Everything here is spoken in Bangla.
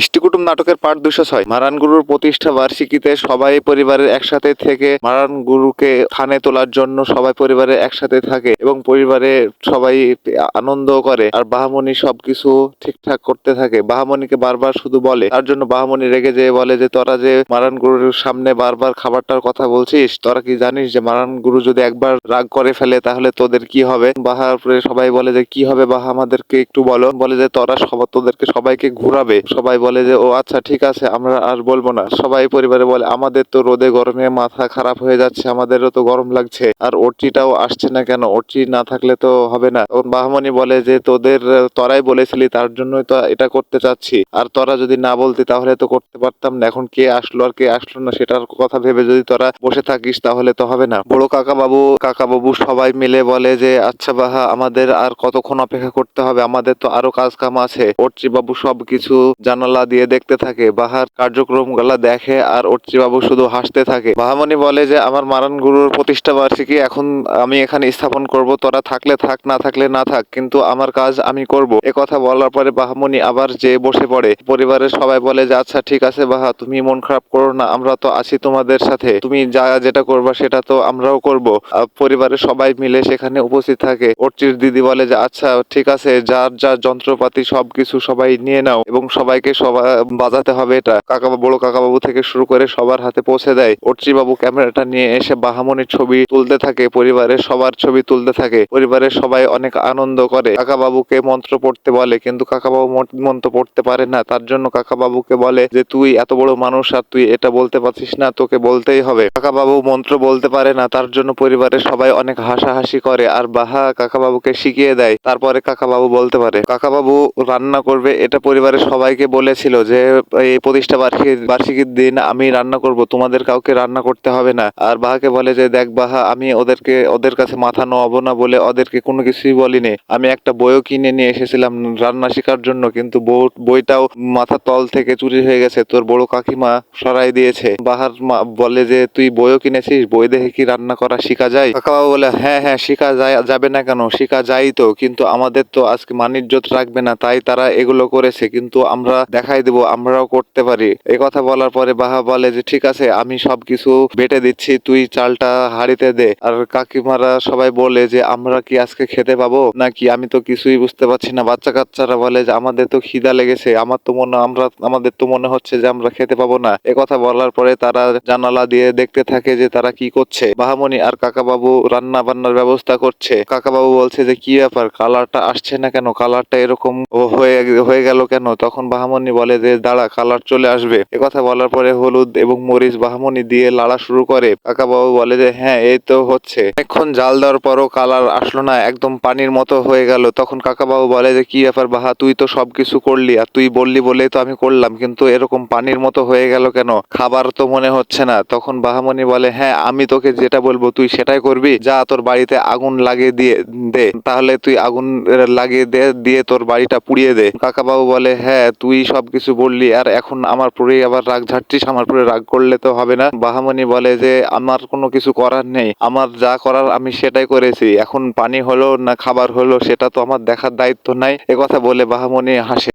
ইষ্টিকুটুম নাটকের পাঠ দুশো ছয়। মারান গুরুর প্রতিষ্ঠা বার্ষিকীতে সবাই পরিবারের একসাথে থেকে মারান গুরুকে থানে তোলার জন্য সবাই পরিবারের একসাথে থাকে এবং পরিবারে সবাই আনন্দ করে। আর বাহামণি সবকিছু ঠিকঠাক করতে থাকে। বাহামণিকে বারবার শুধু বলে, তার জন্য বাহামণি রেগে যেয়ে বলে যে, তোরা যে মারান গুরুর সামনে বারবার খাবারটার কথা বলছিস, তোরা কি জানিস যে, মারান গুরু যদি একবার রাগ করে ফেলে, তাহলে তোদের কি হবে? বাহার সবাই বলে যে, কি হবে বাহা, আমাদেরকে একটু বলো। বলে যে, তোরা সব তোদেরকে সবাইকে ঘুরাবে। সবাই বলে যে, ও আচ্ছা ঠিক আছে, আমরা আর বলব না। সবাই পরিবারে বলে, আমাদের তো রোদে গরমে মাথা খারাপ হয়ে যাচ্ছে, আমাদেরও তো গরম লাগছে। আর ওটিটাও আসছে না কেন? ওটি না থাকলে তো হবে না। ওর বাহামণি বলে যে, তোদের তোরাই বলেছিলি, তার জন্যই তো এটা করতে চাচ্ছি। আর তোরা যদি না বলতি, তাহলে তো করতে পারতাম না। এখন কে আসলো আর কে আসলো না, সেটার কথা ভেবে যদি তোরা বসে থাকিস, তাহলে তো হবে না। বড় কাকা বাবু কাকা বাবু সবাই মিলে বলে যে আচ্ছা বাহা, আমাদের আর কতক্ষণ অপেক্ষা করতে হবে? আমাদের তো আরও কাজ কাম আছে। অর্চি বাবু সবকিছু জানালা দিয়ে দেখতে থাকে। বাহার কার্যক্রমগুলা দেখে আর বাবু শুধু হাসতে থাকে। বাহামণি বলে যে, আমার মারান গুরুর প্রতিষ্ঠা বার্ষিকী, এখন আমি এখানে স্থাপন করব। তোরা থাকলে থাক, না থাকলে না থাক, কিন্তু আমার কাজ আমি করব। এ কথা বলার পরে বাহামণি আবার যে বসে পড়ে, পরিবারের সবাই বলে যে আচ্ছা ঠিক আছে বাহা, তুমি মন খারাপ করো না, আমরা তো আছি তোমাদের সাথে। তুমি যা যেটা করবা, সেটা তো আমরাও করব। পরিবারের সবাই মিলে সেখানে উপস্থিত থাকে। অর্চির দিদি বলে যে আচ্ছা ঠিক আছে, যার যার যন্ত্রপাতি সবকিছু সবাই নিয়ে নাও এবং সবাইকে সবাই বাজাতে হবে, এটা কাকা বড় কাকা বাবু থেকে শুরু করে সবার হাতে পৌঁছে দেয়। বাবু ক্যামেরাটা নিয়ে এসে বাহামনির ছবি তুলতে থাকে পরিবারের সবার ছবি তুলতে থাকে। পরিবারের সবাই অনেক আনন্দ করে। কাকা বাবুকে মন্ত্র পড়তে বলে, কিন্তু কাকা বাবু মন- মন্ত্র পড়তে পারে না। তার জন্য কাকা বাবুকে বলে যে, তুই এত বড় মানুষ আর তুই এটা বলতে পারছিস না, তোকে বলতেই হবে। কাকা বাবু মন্ত্র বলতে পারে না, তার জন্য পরিবারের সবাই অনেক হাসাহাসি করে আর বাহা কাকা বাবুকে শিখিয়ে দেয়। তারপরে কাকা বাবু বলতে পারে কাকা বাবু রান্না করবে, এটা পরিবারের সবাইকে বলেছিল যে, এই প্রতিষ্ঠা বার্ষিকী, বার্ষিকীর দিন আমি রান্না করব, তোমাদের কাউকে রান্না করতে হবে না। আর বাহাকে বলে যে, দেখ বাহা, আমি ওদেরকে, ওদের কাছে মাথা নোয়াবো না বলে ওদেরকে কোনো কিছুই বলিনি। আমি একটা বইও কিনে নিয়ে এসেছিলাম রান্না শেখার জন্য, কিন্তু বইটাও মাথার তল থেকে চুরি হয়ে গেছে। তোর বড় কাকিমা সরাই দিয়েছে। বাহার মা বলে যে, তুই বইও কিনেছিস? বই দেখে কি রান্না করা শেখা যায়? কাকাবাবু বলে হ্যাঁ হ্যাঁ শেখা যায়, যাবে না কেন? শেখা যায় তো, কিন্তু আমাদের তো আজকে মানিজ্যত রাখবে না, তাই তারা এগুলো করেছে। কিন্তু আমরা দেখাই দেব, আমরাও করতে পারি। এ কথা বলার পরে বাহা বলে যে, ঠিক আছে, আমি সবকিছু বেটে দিচ্ছি, তুই চালটা হাড়িতে দে। আর কাকিমারা সবাই বলে যে, আমরা কি আজকে খেতে পাবো? নাকি আমি তো কিছুই বুঝতে পারছি না। বাচ্চা কাচ্চারা বলে যে, আমাদের তো খিদা লেগেছে। আমার তো মনে, আমরা, আমাদের তো মনে হচ্ছে যে, আমরা খেতে পাবো না। এ কথা বলার পরে তারা জানালা দিয়ে দেখতে থাকে যে, তারা কি করছে। বাহামণি আর কাকাবাবু রান্না বান্নার ব্যবস্থা করছে। কাকাবাবু বলছে যে, কি ব্যাপার? কালারটা আসছে না কেন? কালারটা এরকম হয়ে হয়ে গেল কেন? তখন বাহামণি বলে যে, দাঁড়া কালার চলে আসবে। কথা বলার পরে হলুদ এবং মরিচ বাহামণি দিয়ে লাড়া শুরু করে। কাকাবাবু বলে যে হ্যাঁ এই তো হচ্ছে। অনেকক্ষণ জাল দেওয়ার পরও কালার আসলো না, একদম পানির মতো হয়ে গেল। তখন কাকাবাবু বলে যে, কি ব্যাপার বাহা, তুই তো সবকিছু করলি আর তুই বললি বলেই তো আমি করলাম, কিন্তু এরকম পানির মতো হয়ে গেল কেন? খাবার তো মনে হচ্ছে না। তখন বাহামণি বলে হ্যাঁ আমি তোকে যেটা বলব তুই সেটাই করবি। যা তোর বাড়িতে আগুন লাগিয়ে দিয়ে দে, তাহলে তুই আগুন লাগিয়ে দে, দিয়ে তোর বাড়িটা পুড়িয়ে দে। কাকাবাবু বলে হ্যাঁ তুই সবকিছু বললি, আর এখন আমার পরে আবার রাগ ঝাড়ছিস, আমার পরে রাগ করলে তো হবে না। বাহামণি বলে যে, আমার কোনো কিছু করার নেই, আমার যা করার আমি সেটাই করেছি। এখন পানি হলো না খাবার হলো, সেটা তো আমার দেখার দায়িত্ব নাই। কথা বলে বাহামণি হাসে।